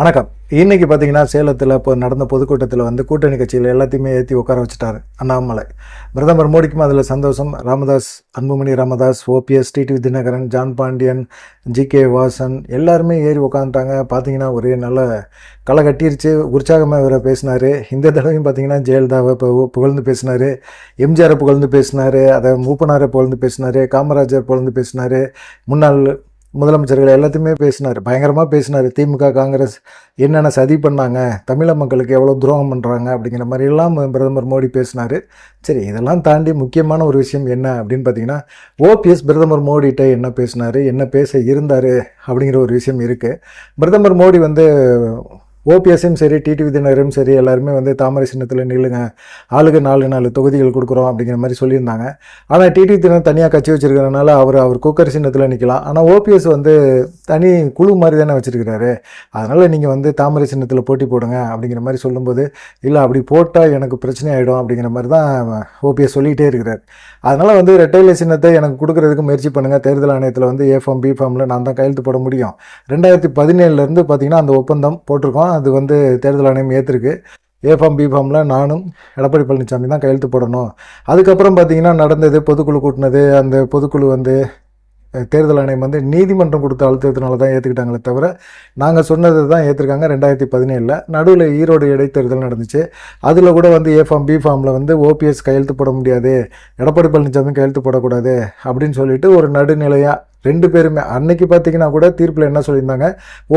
வணக்கம். இன்னைக்கு பார்த்தீங்கன்னா சேலத்தில் இப்போ நடந்த பொதுக்கூட்டத்தில் வந்து கூட்டணி கட்சியில் எல்லாத்தையுமே ஏற்றி உட்கார வச்சுட்டாரு அண்ணாமலை. பிரதமர் மோடிக்கும் அதில் சந்தோஷம். Ramadoss Anbumani Ramadoss OPS TTV Dhinakaran John Pandian G K Vasan எல்லாருமே ஏறி உட்காந்துட்டாங்க பார்த்தீங்கன்னா ஒரே நல்ல களை கட்டிருச்சு. உற்சாகமாக இவரை பேசினார். இந்த தடவையும் பார்த்தீங்கன்னா ஜெயலலிதாவை இப்போ புகழ்ந்து பேசினார். எம்ஜிஆரை புகழ்ந்து பேசினார். அதை மூப்பனாரை புகழ்ந்து பேசினார். காமராஜர் புகழ்ந்து பேசினார். முன்னாள் முதலமைச்சர்கள் எல்லாத்தையுமே பேசினார். பயங்கரமாக பேசினார். திமுக காங்கிரஸ் என்னென்ன சதி பண்ணாங்க? தமிழக மக்களுக்கு எவ்வளோ துரோகம் பண்ணுறாங்க அப்படிங்கிற மாதிரிலாம் பிரதமர் மோடி பேசினார். சரி இதெல்லாம் தாண்டி முக்கியமான ஒரு விஷயம் என்ன அப்படின்னு பார்த்தீங்கன்னா ஓபிஎஸ் பிரதமர் மோடிகிட்ட என்ன பேசினார்? என்ன பேச இருந்தார்? அப்படிங்கிற ஒரு விஷயம் இருக்குது பிரதமர் மோடி வந்து ஓபிஎஸ்ஸும் சரி டிடிவி தினரும் சரி எல்லாருமே வந்து தாமரை சின்னத்தில் நில்லுங்க ஆளுக்கு நாலு நாலு தொகுதிகள் கொடுக்குறோம் அப்படிங்கிற மாதிரி சொல்லியிருந்தாங்க. ஆனால் டிடிவி தினம் தனியாக கட்சி வச்சுருக்கிறதுனால அவர் அவர் குக்கர் சின்னத்தில் நிற்கலாம் ஆனால் ஓபிஎஸ் வந்து தனி குழு மாதிரி தானே வச்சுருக்கிறாரு. அதனால் நீங்கள் வந்து தாமரை சின்னத்தில் போட்டி போடுங்க அப்படிங்கிற மாதிரி சொல்லும்போது இல்லை அப்படி போட்டால் எனக்கு பிரச்சனை ஆகிடும் அப்படிங்கிற மாதிரி தான் ஓபிஎஸ் சொல்லிகிட்டே இருக்கிறார். அதனால் வந்து ரெட்டையில சின்னத்தை எனக்கு கொடுக்குறதுக்கு முயற்சி பண்ணுங்கள் தேர்தல் ஆணையத்தில் வந்து ஏ ஃபார்ம் பி ஃபார்மில் நான் தான் கையெழுத்து போட முடியும். ரெண்டாயிரத்தி பதினேழுலேருந்து பார்த்தீங்கன்னா அந்த ஒப்பந்தம் போட்டிருக்கோம். அது வந்து தேர்தல் ஆணையம் ஏற்றிருக்கு ஏ ஃபார்ம் பி ஃபார்மில் நானும் எடப்பாடி பழனிசாமி தான் கையெழுத்து போடணும். அதுக்கப்புறம் பார்த்தீங்கன்னா நடந்தது பொதுக்குழு கூட்டினது அந்த பொதுக்குழு வந்து தேர்தல் ஆணையம் வந்து நீதிமன்றம் கொடுத்த அழுத்தத்தினால தான் ஏற்றுக்கிட்டாங்களே தவிர நாங்கள் சொன்னது தான் ஏற்றிருக்காங்க ரெண்டாயிரத்தி பதினேழில். நடுவில் ஈரோடு இடைத்தேர்தல் நடந்துச்சு. அதில் கூட வந்து ஏ ஃபார்ம் பி ஃபார்மில் வந்து ஓபிஎஸ் கையெழுத்து போட முடியாது எடப்பாடி பழனிசாமி கையெழுத்து போடக்கூடாது அப்படின்னு சொல்லிட்டு ஒரு நடுநிலையாக ரெண்டு பேருமே அன்னைக்கு பார்த்தீங்கன்னா கூட தீர்ப்பில் என்ன சொல்லியிருந்தாங்க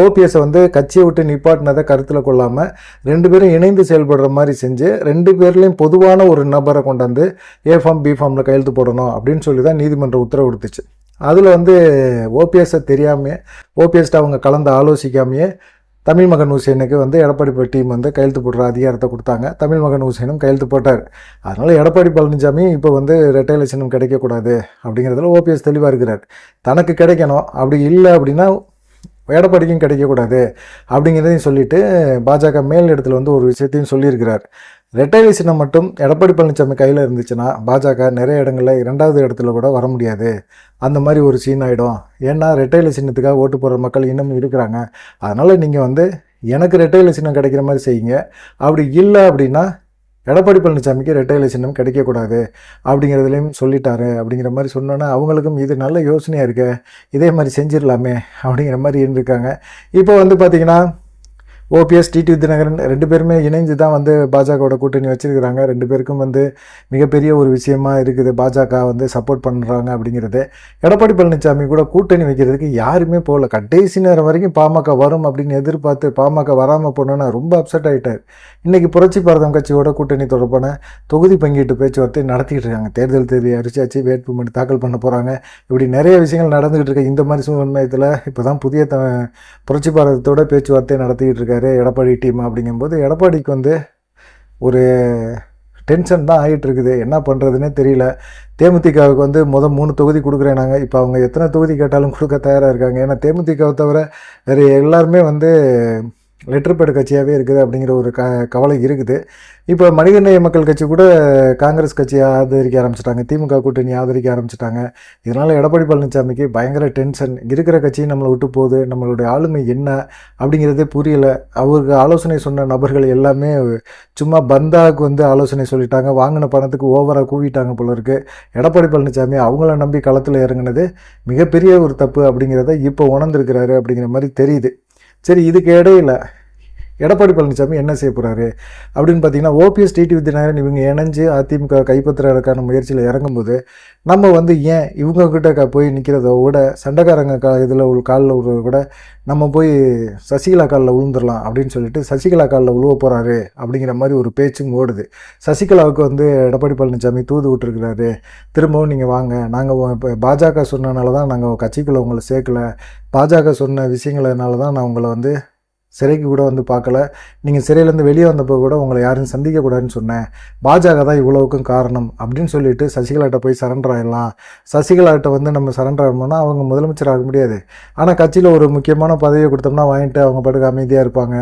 ஓபிஎஸ்ஸை வந்து கட்சியை விட்டு நிப்பாட்டினதை கருத்தில் கொள்ளாமல் ரெண்டு பேரும் இணைந்து செயல்படுற மாதிரி செஞ்சு ரெண்டு பேர்லேயும் பொதுவான ஒரு நபரை கொண்டாந்து ஏ ஃபார்ம் பி ஃபார்மில் கையெழுத்து போடணும் அப்படின்னு சொல்லி தான் நீதிமன்றம் உத்தரவு கொடுத்துச்சு. அதில் வந்து ஓபிஎஸ்ஸை தெரியாமையே ஓபிஎஸ்ட்டு அவங்க கலந்து ஆலோசிக்காமையே தமிழ் மகன் ஹுசேனுக்கு வந்து எடப்பாடி டீம் வந்து கையெழுத்து போடுற அதிகாரத்தை கொடுத்தாங்க. தமிழ் மகன் ஹுசேனும் கையெழுத்து போட்டார். அதனால் எடப்பாடி பழனிசாமி இப்போ வந்து ரெட்டை லட்சணம் கிடைக்கக்கூடாது அப்படிங்கிறதுல ஓபிஎஸ் தெளிவாக இருக்கிறார். தனக்கு கிடைக்கணும். அப்படி இல்லை அப்படின்னா எடப்பாடிக்கும் கிடைக்கக்கூடாது அப்படிங்கிறதையும் சொல்லிட்டு பாஜக மேல் இடத்துல வந்து ஒரு விஷயத்தையும் சொல்லியிருக்கிறார். ரெட்டை சின்னம் மட்டும் எடப்பாடி பழனிசாமி கையில் இருந்துச்சுன்னா பாஜக நிறைய இடங்களில் இரண்டாவது இடத்துல கூட வர முடியாது. அந்த மாதிரி ஒரு சீன் ஆகிடும் ஏன்னா ரெட்டையில சின்னத்துக்காக ஓட்டு போடுற மக்கள் இன்னும் இருக்கிறாங்க. அதனால் நீங்கள் வந்து எனக்கு ரெட்டையில சின்னம் கிடைக்கிற மாதிரி செய்யுங்க. அப்படி இல்லை அப்படின்னா எடப்பாடி பழனிசாமிக்கு ரெட்டையில சின்னம் கிடைக்கக்கூடாது அப்படிங்கிறதுலையும் சொல்லிட்டாரு. அப்படிங்கிற மாதிரி சொன்னோன்னா அவங்களுக்கும் இது நல்ல யோசனையாக இருக்க இதே மாதிரி செஞ்சிடலாமே அப்படிங்கிற மாதிரி இருந்திருக்காங்க. இப்போ வந்து பார்த்தீங்கன்னா ஓபிஎஸ் டிடி தினகரன் ரெண்டு பேருமே இணைந்து தான் வந்து பாஜகவோட கூட்டணி வச்சிருக்கிறாங்க. ரெண்டு பேருக்கும் வந்து மிகப்பெரிய ஒரு விஷயமா இருக்குது. பாஜக வந்து சப்போர்ட் பண்ணுறாங்க அப்படிங்கிறது. எடப்பாடி பழனிசாமி கூட கூட்டணி வைக்கிறதுக்கு யாருமே போகல. கடைசி நேரம் வரைக்கும் பாமக வரும் அப்படின்னு எதிர்பார்த்து பாமக வராமல் போனோன்னா ரொம்ப அப்செட் ஆகிட்டார் இன்றைக்கி புரட்சி பாரதம் கட்சியோட கூட்டணி தொடர்பான தொகுதி பங்கீட்டு பேச்சுவார்த்தை நடத்திக்கிட்டு இருக்காங்க. தேர்தல் தேதி அறிவிச்சாச்சு வேட்புமனு தாக்கல் பண்ண போகிறாங்க இப்படி நிறைய விஷயங்கள் நடந்துகிட்டு இருக்கு. இந்த மாதிரி சூழ்நிலையத்தில் இப்போ தான் புதிய த புரட்சி பாரதத்தோட பேச்சுவார்த்தை நடத்திக்கிட்டு இருக்காரு. எடப்பாடி டீம் அப்படிங்கும்போது எடப்பாடிக்கு வந்து ஒரு டென்ஷன் தான் ஆகிட்டு இருக்குது என்ன பண்ணுறதுனே தெரியல. தேமுதிகவுக்கு வந்து மொதல் மூணு தொகுதி கொடுக்குறேன் நாங்கள் இப்போ அவங்க எத்தனை தொகுதி கேட்டாலும் கொடுக்க தயாராக இருக்காங்க. ஏன்னா தேமுதிகவை தவிர வேறு எல்லாருமே வந்து லெட்டர் பேடு கட்சியாகவே இருக்குது அப்படிங்கிற ஒரு க கவலை இருக்குது. இப்போ மனிதநேய மக்கள் கட்சி கூட காங்கிரஸ் கட்சியை ஆதரிக்க ஆரம்பிச்சிட்டாங்க திமுக கூட்டணி ஆதரிக்க ஆரம்பிச்சிட்டாங்க. இதனால் எடப்பாடி பழனிசாமிக்கு பயங்கர டென்ஷன். இருக்கிற கட்சியும் நம்மளை விட்டு போகுது நம்மளுடைய ஆளுமை என்ன அப்படிங்கிறதே புரியலை. அவருக்கு ஆலோசனை சொன்ன நபர்கள் எல்லாமே சும்மா பந்தாவுக்கு வந்து ஆலோசனை சொல்லிட்டாங்க வாங்கின பணத்துக்கு ஓவராக கூவிட்டாங்க போல இருக்குது எடப்பாடி பழனிசாமி அவங்கள நம்பி களத்தில் இறங்குனது மிகப்பெரிய ஒரு தப்பு அப்படிங்கிறத இப்போ உணர்ந்திருக்கிறாரு அப்படிங்கிற மாதிரி தெரியுது. சரி இதுக்கு இடையில எடப்பாடி பழனிசாமி என்ன செய்ய போகிறாரு அப்படின்னு பார்த்தீங்கன்னா ஓபிஎஸ் டிடி தினகரன் இவங்க இணைஞ்சு அதிமுக கைப்பற்றுறதுக்கான முயற்சியில் இறங்கும்போது நம்ம வந்து ஏன் இவங்கக்கிட்ட போய் நிற்கிறத விட சண்டைக்காரங்க கா இதில் ஒரு காலில் விடுறத கூட நம்ம போய் சசிகலா காலில் விழுந்துடலாம் அப்படின்னு சொல்லிட்டு சசிகலா காலில் விழுவ போகிறாரு அப்படிங்கிற மாதிரி ஒரு பேச்சும் ஓடுது. சசிகலாவுக்கு வந்து எடப்பாடி பழனிசாமி தூது விட்டுருக்கிறாரு. திரும்பவும் நீங்கள் வாங்க நாங்கள் இப்போ பாஜக சொன்னனால தான் நாங்கள் கட்சிக்குள்ளே உங்களை சேர்க்கல. பாஜக சொன்ன விஷயங்களனால தான் நான் உங்களை வந்து சிறைக்கு கூட வந்து பார்க்கல. நீங்கள் சிறையிலேருந்து வெளியே வந்தப்போ கூட உங்களை யாரும் சந்திக்கக்கூடாதுன்னு சொன்னேன். பாஜக தான் இவ்வளவுக்கும் காரணம் அப்படின்னு சொல்லிட்டு சசிகலாட்ட போய் சரண்டர் ஆகிடலாம் சசிகலாட்ட வந்து நம்ம சரண்டர் ஆகணும்னா அவங்க முதலமைச்சர் ஆக முடியாது. ஆனால் கட்சியில் ஒரு முக்கியமான பதவியை கொடுத்தோம்னா வாங்கிட்டு அவங்க பாட்டுக்கு அமைதியாக இருப்பாங்க.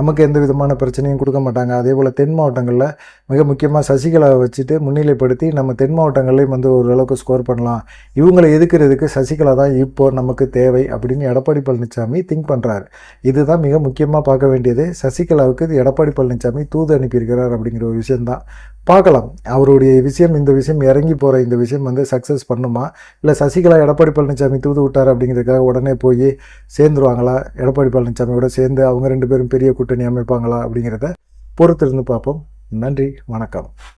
நமக்கு எந்த விதமான பிரச்சனையும் கொடுக்க மாட்டாங்க. அதே போல் தென் மாவட்டங்களில் மிக முக்கியமாக சசிகலாவை வச்சுட்டு முன்னிலைப்படுத்தி நம்ம தென் மாவட்டங்களையும் வந்து ஓரளவுக்கு ஸ்கோர் பண்ணலாம். இவங்களை எதுக்கிறதுக்கு சசிகலா தான் இப்போ நமக்கு தேவை அப்படின்னு எடப்பாடி பழனிசாமி திங்க் பண்ணுறாரு இதுதான் மிக முக்கியமாக பார்க்க வேண்டியது சசிகலாவுக்கு இது எடப்பாடி பழனிசாமி தூது அனுப்பியிருக்கிறார் அப்படிங்கிற ஒரு விஷயம்தான். பார்க்கலாம். அவருடைய விஷயம் இந்த விஷயம் இறங்கி போகிற இந்த விஷயம் வந்து சக்ஸஸ் பண்ணுமா? இல்லை சசிகலா எடப்பாடி பழனிசாமி தூது விட்டார் அப்படிங்கிறதுக்காக உடனே போய் சேர்ந்துருவாங்களா? எடப்பாடி பழனிசாமியோட சேர்ந்து அவங்க ரெண்டு பேரும் பெரிய கூட்டணி அமைப்பாங்களா அப்படிங்கிறத பொறுத்திருந்து பார்ப்போம். நன்றி வணக்கம்.